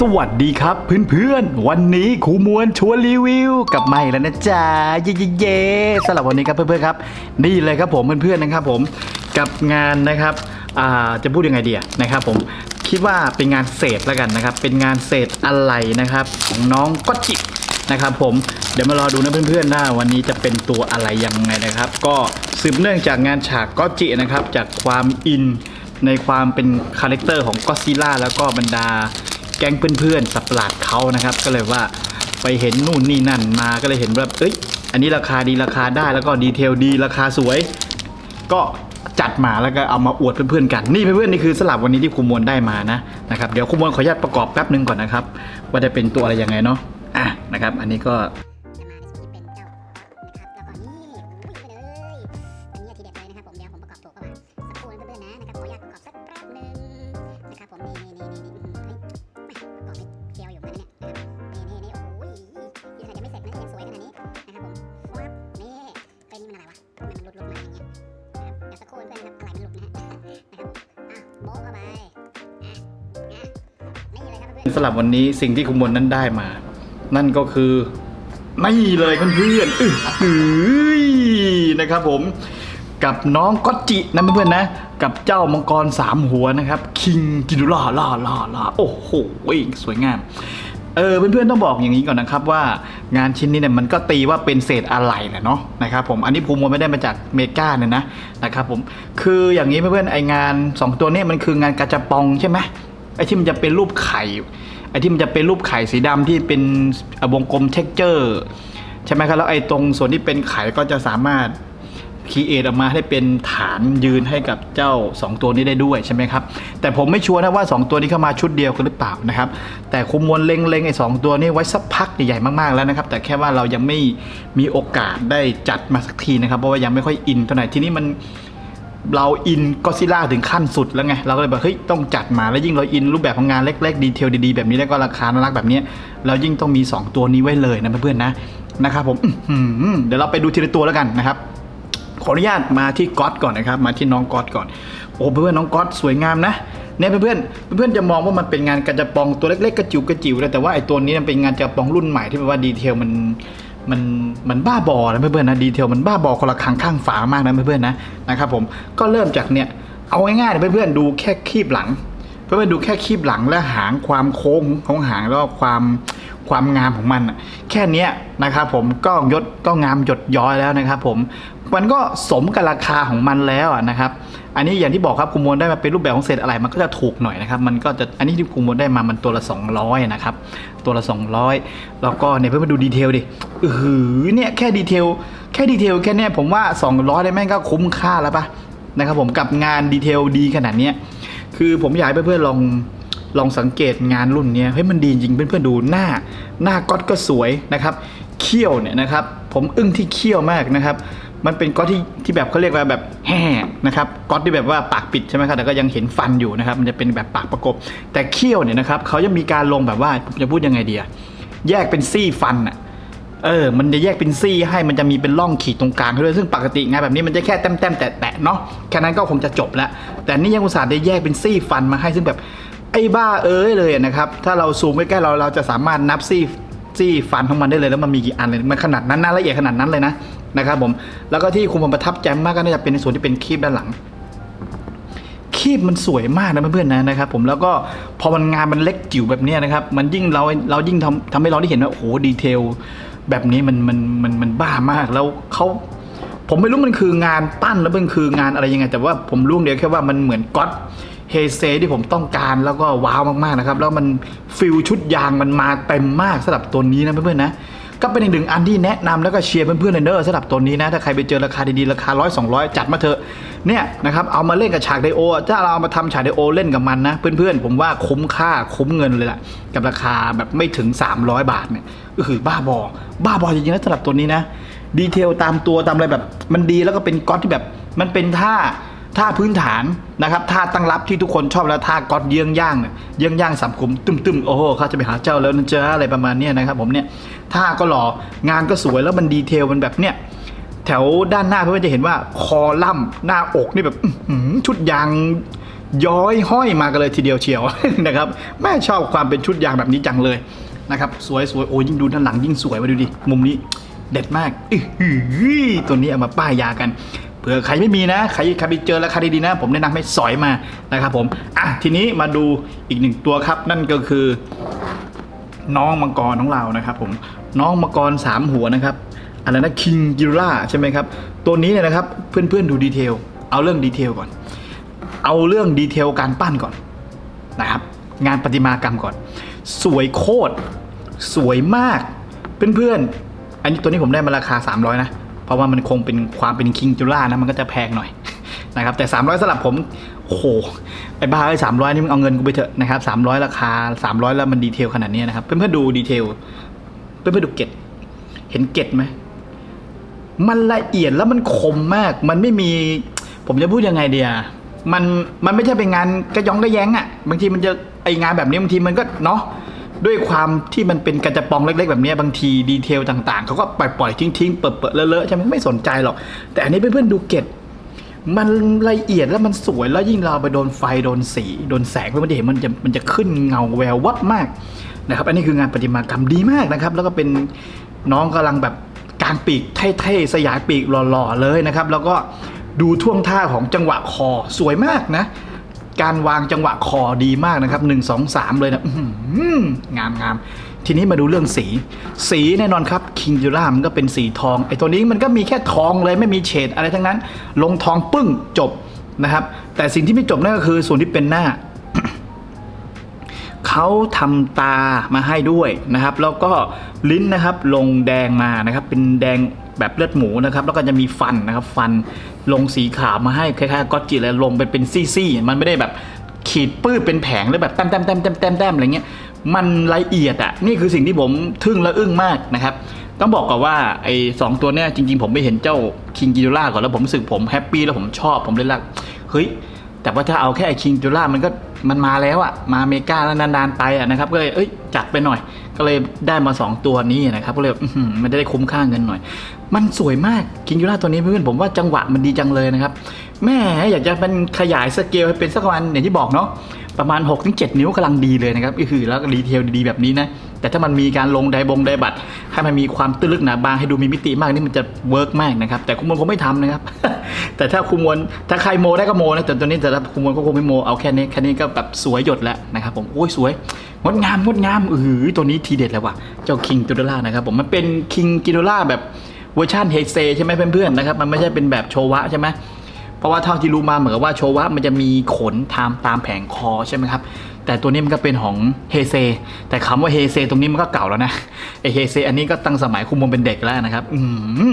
สวัสดีครับเพื่อนๆ วันนี้ครูมวลชวนรีวิวกับใหม่แล้วนะจ๊ะเย่เย่สำหรับวันนี้ครับเพื่อนๆครับ นี่เลยครับผมเพื่อนๆนะครับผมกับงานนะครับจะพูดยังไงเดีอะนะครับผมคิดว่าเป็นงานเศษแล้วกันนะครับ เป็นงานเศษอะไรนะครับ ของน้องก็จินะครับผมเดี๋ยวมารอดูนะเพื่อนๆนะวันนี้จะเป็นตัวอะไรยังไงนะครับ ก็สืบเนื่องจากงานฉากก็จินะครับจากความอินในความเป็นคาแรคเตอร์ของก็ซิล่าแล้วก็บรรดา ก๊งเพื่อนๆสับปะหลาดเขานะครับ ก็เลยว่าไปเห็นนู่นนี่นั่นมาก็เลยเห็นว่าเอ้ยอันนี้ราคาดีราคาได้แล้วก็ดีเทลดีราคาสวย ก็จัดมาแล้วก็เอามาอวดเพื่อนๆกัน นี่เพื่อนๆนี่คือสลับวันนี้ที่คุมวลได้มานะนะครับเดี๋ยวคุมวลขออนุญาตประกอบแป๊บนึงก่อนนะครับว่าจะเป็นตัวอะไรยังไงเนาะอะนะครับ อันนี้ก็ เลยครับเพื่อนๆสลับวันนี้สิ่งที่ครูมวลนั้นได้มา นั่นก็คือนี่เลยเพื่อนๆอื้อหือนะครับผม กับน้องก็อตจินะเพื่อนๆนะ กับเจ้ามังกรสามหัวนะครับ คิงกินุล่าล่าล่าล่าโอ้โหสวยงามเออเพื่อนๆต้องบอกอย่างนี้ก่อนนะครับว่างานชิ้นนี้เนี่ยมันก็ตีว่าเป็นเศษอะไรแหละเนาะนะครับผมอันนี้ภูมิมวลไม่ได้มาจากเมกาเนี่ยนะนะครับผมคืออย่างนี้เพื่อนๆไองานสองตัวนี้มันคืองานกระจะปองใช่ไหม ไอ้ที่มันจะเป็นรูปไข่ไอ้ที่มันจะเป็นรูปไข่สีดำที่เป็นวงกลมเท็กเจอร์ใช่ไหมครับแล้วไอ้ตรงส่วนที่เป็นไข่ก็จะสามารถคีเอทออกมาให้เป็นฐานยืนให้กับเจ้า 2 ตัวนี้ได้ด้วยใช่ไหมครับ แต่ผมไม่ชัวร์นะว่า 2 ตัวนี้เข้ามาชุดเดียวกันหรือเปล่านะครับ แต่คุมมวลเล็งๆไอ้สองตัวนี้ไว้สักพักใหญ่ๆมากๆแล้วนะครับ แต่แค่ว่าเรายังไม่มีโอกาสได้จัดมาสักทีนะครับ เพราะว่ายังไม่ค่อยอินเท่าไหร่ทีนี้มัน เราอินก็ซิล่าถึงขั้นสุดแล้วไง เราก็เลยแบบเฮ้ยต้องจัดมาแล้วยิ่งเราอินรูปแบบของงานเล็กๆดีเทลดีๆแบบนี้แล้วก็ราคาน่ารักแบบนี้เรายิ่งต้องมี 2 ตัวนี้ไว้เลยนะเพื่อนๆนะนะครับผมเดี๋ยวเราไปดูทีละตัวแล้วกันนะครับขออนุญาตมาที่ก๊อตก่อนนะครับ มาที่น้องก๊อตก่อน โอ้เพื่อนๆน้องก๊อตสวยงามนะเนี่ยเพื่อนเพื่อนจะมองว่ามันเป็นงานกระจะปองตัวเล็กๆกระจิ๋วกระจิ๋วแต่ว่าไอ้ตัวนี้มันเป็นงานกระปองรุ่นใหม่ที่แบบว่าดีเทลมัน มันมันบ้าบอนะเพื่อนๆนะดีเทลมันบ้าบอคนละครั้งข้างฝามากนะเพื่อนๆนะนะครับผมก็เริ่มจากเนี่ยเอาง่ายๆนะเพื่อนๆดูแค่คีบหลัง เพื่อนๆดูแค่คีบหลังและหางความโค้งของหางแล้วความความงามของมันแค่นี้นะครับผมก็ยศก็งามหยดย้อยแล้วนะครับผมมันก็สมกับราคาของมันแล้วนะครับ อันนี้อย่างที่บอกครับคุมมวลได้มาเป็นรูปแบบของเศษอะไรมันก็จะถูกหน่อยนะครับ มันก็จะอันนี้ที่คุมมวลได้มามันตัวละ 200 นะครับ ตัวละ 200 แล้วก็เนี่ยเพื่อนมาดูดีเทลดิอืออเนี่ยแค่ดีเทลแค่ดีเทลแค่เนี้ยผมว่า 200ได้แม่งก็คุ้มค่าแล้วปะนะครับผมกับงานดีเทลดีขนาดเนี้ยคือผมอยากให้เพื่อนๆลองลองสังเกตงานรุ่นเนี้ยเฮ้ยมันดีจริงเพื่อนๆดูหน้า หน้าก๊อตก็สวยนะครับเขี้ยวเนี่ยนะครับ ผมอึ้งที่เขี้ยวมากนะครับ มันเป็นก๊อตที่ที่แบบเขาเรียกว่าแบบแห่นะครับก๊อตที่แบบว่าปากปิดใช่ไหมครับแต่ก็ยังเห็นฟันอยู่นะครับ มันจะเป็นแบบปากประกบ แต่เขี้ยวเนี่ยนะครับเขาจะมีการลงแบบว่าผมจะพูดยังไงดีอะแยกเป็นซี่ฟันอะเออ มันจะแยกเป็นซี่ให้มันจะมีเป็นร่องขีดตรงกลางด้วย ซึ่งปกติงานแบบนี้มันจะแค่แต้มๆแตะเนาะ แค่นั้นก็คงจะจบแล้ว แต่นี่ยังอุตส่าห์ได้แยกเป็นซี่ฟันมาให้ ซึ่งแบบไอ้บ้าเอ้ยเลยนะครับ ถ้าเราซูมใกล้ๆเราเราจะสามารถนับซี่ซี่ฟันของมันได้เลยแล้วมันมีกี่อันเลย มันขนาดนั้นนะละเอียดขนาดนั้นเลยนะ นะครับผม แล้วก็ที่คุณผมประทับใจมากก็น่าจะเป็นในส่วนที่เป็นคีบด้านหลัง คีบมันสวยมากนะเพื่อนๆนะนะครับผมแล้วก็พอมันงานมันเล็กจิ๋วแบบนี้นะครับ มันยิ่งเราเรายิ่งทำทำให้เราได้เห็นว่าโอ้โหดีเทลแบบนี้มันมันมันมันบ้ามากแล้วเขาผมไม่รู้มันคืองานปั้นแล้วมันคืองานอะไรยังไง แต่ว่าผมรู้เดียวแค่ว่ามันเหมือนก๊อตเฮเซที่ผมต้องการแล้วก็ว้าวมากๆนะครับ แล้วมันฟิลชุดยางมันมาเต็มมากสำหรับตัวนี้นะเพื่อนๆนะ ก็เป็นอีกหนึ่งอันที่แนะนำแล้วก็เชียร์เพื่อนๆเลยเนอะสำหรับตัวนี้นะ ถ้าใครไปเจอราคาดีๆ ราคาร้อยสองร้อยจัดมาเถอะเนี่ยนะครับเอามาเล่นกับฉากไดโอถ้าเราเอามาทำฉากไดโอเล่นกับมันนะเพื่อนๆ ผมว่าคุ้มค่าคุ้มเงินเลยล่ะ กับราคาแบบไม่ถึง 300 บาทเนี่ยก็คือบ้าบอ บ้าบอจริงๆนะสำหรับตัวนี้นะดีเทลตามตัวตามอะไรแบบมันดีแล้วก็เป็นก๊อตที่แบบมันเป็นท่า ท่าพื้นฐานนะครับท่าตั้งรับที่ทุกคนชอบแล้วท่าก๊อตเยื้องย่างเนี่ยเยื้องย่างสามขุมตึมตึมโอ้โหเขาจะไปหาเจ้าแล้วนะเจ๊ะอะไรประมาณนี้นะครับผมเนี่ยท่าก็หล่องานก็สวยแล้วมันดีเทลมันแบบเนี่ยแถวด้านหน้าเพื่อนจะเห็นว่าคอล่ำหน้าอกนี่แบบชุดยางย้อยห้อยมากันเลยทีเดียวเชียวนะครับแม่ชอบความเป็นชุดยางแบบนี้จังเลยนะครับสวยสวยโอ้ยิ่งดูด้านหลังยิ่งสวยมาดูดิมุมนี้เด็ดมากอื้อหือตัวนี้เอามาป้ายยากัน เผื่อใครไม่มีนะ ใครใครไปเจอราคาดีๆนะ ผมแนะนำให้สอยมานะครับผม อะทีนี้มาดูอีกหนึ่งตัวครับ นั่นก็คือ น้องมังกรของเรานะครับผมน้องมังกรสามหัวนะครับอะไรนะคิงกิล่าใช่ไหมครับ ตัวนี้เนี่ยนะครับเพื่อนๆดูดีเทล เอาเรื่องดีเทลก่อน เอาเรื่องดีเทลการปั้นก่อนนะครับ งานประติมากรรมก่อน สวยโคตร สวยมาก เพื่อนๆ อันนี้ตัวนี้ผมได้มาราคา 300 นะ เพราะว่ามันคงเป็นความเป็นคิงจูล่านะมันก็จะแพงหน่อยนะครับแต่ 300สำหรับผมโอ้โหไอ้บ้าไอ้สามร้อยนี่มึงเอาเงินกูไปเถอะนะครับสามร้อยราคา 300 แล้วมันดีเทลขนาดนี้นะครับเพื่อนๆดูดีเทลเพื่อนๆดูเกตเห็นเกตไหมมันละเอียดแล้วมันคมมาก มันไม่มี ผมจะพูดยังไงเดียมันมันไม่ใช่เป็นงานกระยองกระแยงอะ่ะ บางทีมันจะไองานแบบนี้บางทีมันก็เนาะ ด้วยความที่มันเป็นกระจะปองเล็ก ๆ แบบนี้บางทีดีเทลต่างๆเขาก็ปล่อยปล่อยๆทิ้งๆเปิดๆเลอะๆใช่ไหมไม่สนใจหรอก แต่อันนี้เพื่อนๆดูเกตมันละเอียดแล้วมันสวยแล้วยิ่งเราไปโดนไฟโดนสี โดนแสงเพื่อนๆจะเห็นมันจะมันจะขึ้นเงาแวววับมากนะครับอันนี้คืองานประติมากรรมดีมากนะครับ แล้วก็เป็นน้องกำลังแบบกลางปีกเท่ๆสยายปีกหล่อๆเลยนะครับ แล้วก็ดูท่วงท่าของจังหวะคอสวยมากนะ การวางจังหวะคอดีมากนะครับ 1 2 3 เลยนะงามงามทีนี้มาดูเรื่องสี สีแน่นอนครับคิงจูล่ามันก็เป็นสีทองไอ้ตัวนี้มันก็มีแค่ทองเลยไม่มีเฉดอะไรทั้งนั้น ลงทองปึ้งจบนะครับ แต่สิ่งที่ไม่จบนั่นก็คือส่วนที่เป็นหน้าเขาทำตามาให้ด้วยนะครับ แล้วก็ลิ้นนะครับลงแดงมานะครับ เป็นแดงแบบเลือดหมูนะครับ แล้วก็จะมีฟันนะครับ ฟัน ลงสีขาวมาให้คล้ายๆก็ตจิเลยลงไปเป็นซี่ๆมันไม่ได้แบบขีดปื้ดเป็นแผงแล้วแบบแต้มแต้มแต้มแต้มแต้มอะไรเงี้ยมันละเอียดอะนี่คือสิ่งที่ผมทึ่งและอึ้งมากนะครับต้องบอกก่อนว่าไอ้สองตัวเนี้ยจริง ๆ ผมไปเห็นเจ้าคิงกิ o ล่าก่อนแล้วผมรู้สึกผมแฮปปี้แล้วผมชอบผมเลยรักเฮ้ยแต่ว่าถ้าเอาแค่ไอ้คิงจูล่ามันก็ มันมาแล้วอะมาอเมริกาแล้วนานๆไปอะนะครับก็เลยเอ้ยจัดไปหน่อย ก็เลยได้มา 2 ตัวนี้นะครับก็เลยมันได้คุ้มค่าเงินหน่อย มันสวยมากคิงยูราตัวนี้เพื่อนผมว่าจังหวะมันดีจังเลยนะครับแม่อยากจะเป็นขยายสเกลให้เป็นสักวันอย่างที่บอกเนาะประมาณ6-7นิ้วกำลังดีเลยนะครับอือแล้วก็ดีเทลดีๆแบบนี้นะ แต่ถ้ามันมีการลงไดบงไดบัตให้มันมีความตื้นลึกหนาบางให้ดูมีมิติมากนี่มันจะเวิร์กมากนะครับแต่คุณมวลคงไม่ทำนะครับ แต่ถ้าคุณมวลถ้าใครโมได้ก็โมนะแต่ตัวนี้แต่ถ้าคุณมวลก็คงไม่โมเอาแค่นี้แค่นี้ก็แบบสวยหยดแล้วนะครับผมโอ้ยสวยงดงามงดงามเออตัวนี้ทีเด็ดเลยว่ะเจ้าคิงกิโดล่านะครับผมมันเป็นคิงกิโดล่าแบบเวอร์ชันเฮเซใช่ไหมเพื่อนๆนะครับมันไม่ใช่เป็นแบบโชวะใช่ไหมเพราะว่าเท่าที่รู้มาเหมือนกับว่าโชวะมันจะมีขนตามตามแผงคอใช่ไหมครับ แต่ตัวนี้มันก็เป็นของเฮเซแต่คำว่าเฮเซตรงนี้มันก็เก่าแล้วนะไอเฮเซอันนี้ก็ตั้งสมัยคุมมนเป็นเด็กแล้วนะครับอื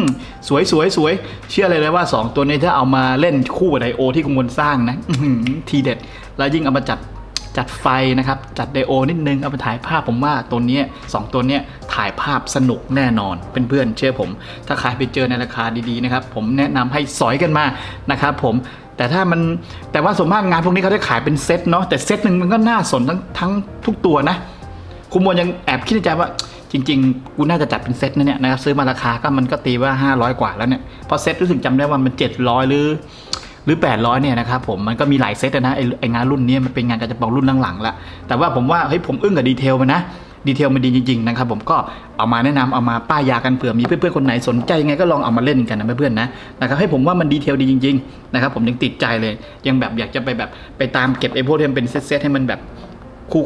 มสวยสวยสวยเชื่อเลยเลยว่า 2 ตัวนี้ถ้าเอามาเล่นคู่กับไดโอที่คุมมนสร้างนะอื้อหือทีเด็ด แล้วยิ่งเอามาจัดจัดไฟนะครับ จัดไดโอนิดนึง เอาไปถ่ายภาพผมว่าตัวนี้สองตัวนี้ถ่ายภาพสนุกแน่นอนเพื่อนๆเชื่อผม ถ้าใครไปเจอในราคาดีๆนะครับ ผมแนะนำให้สอยกันมานะครับผม แต่ถ้ามันแต่ว่าส่วนมากงานพวกนี้เขาได้ขายเป็นเซตเนาะแต่เซตหนึ่งมันก็น่าสนทั้งทั้งทุกตัวนะคุณมวลยังแอบคิดในใจว่าจริง ๆ กูน่าจะจัดเป็นเซตนะเนี่ยนะครับซื้อมาราคาก็มันก็ตีว่า 500 กว่าแล้วเนี่ยพอเซตรู้สึกจำได้ว่ามัน 700 หรือ หรือ 800 เนี่ยนะครับผมมันก็มีหลายเซตนะไอไองานรุ่นนี้มันเป็นงานกระจะปองรุ่นหลังๆละแต่ว่าผมว่าเฮ้ยผมอึ้งกับดีเทลมันนะ ดีเทลมันดีจริงๆนะครับผมก็เอามาแนะนำเอามาป้ายยากันเผื่อมีเพื่อนๆคนไหนสนใจยังไงก็ลองเอามาเล่นกันนะเพื่อนๆนะนะครับให้ผมว่ามันดีเทลดีจริงๆนะครับผมยังติดใจเลยยังแบบอยากจะไปแบบไปตามเก็บไอ้พวกที่มันเป็นเซตๆให้มันแบบ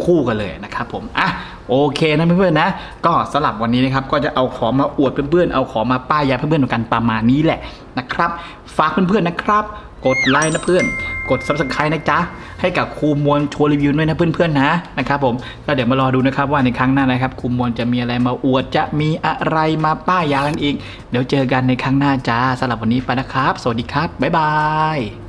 คู่ๆกันเลยนะครับผม อะ โอเคนะเพื่อนๆนะ ก็สำหรับวันนี้นะครับ ก็จะเอาของมาอวดเพื่อนๆ เอาของมาป้ายยาเพื่อนๆกันประมาณนี้แหละนะครับ ฝากเพื่อนๆนะครับ กดไลค์นะเพื่อน กด subscribe นะจ๊ะ ให้กับครูมวลโชว์รีวิวด้วยนะเพื่อนๆนะนะครับผมก็เดี๋ยวมารอดูนะครับว่าในครั้งหน้านะครับครูมวลจะมีอะไรมาอวดจะมีอะไรมาป้ายยากันอีก เดี๋ยวเจอกันในครั้งหน้าจ้าสำหรับวันนี้ไปนะครับ สวัสดีครับบ๊ายบาย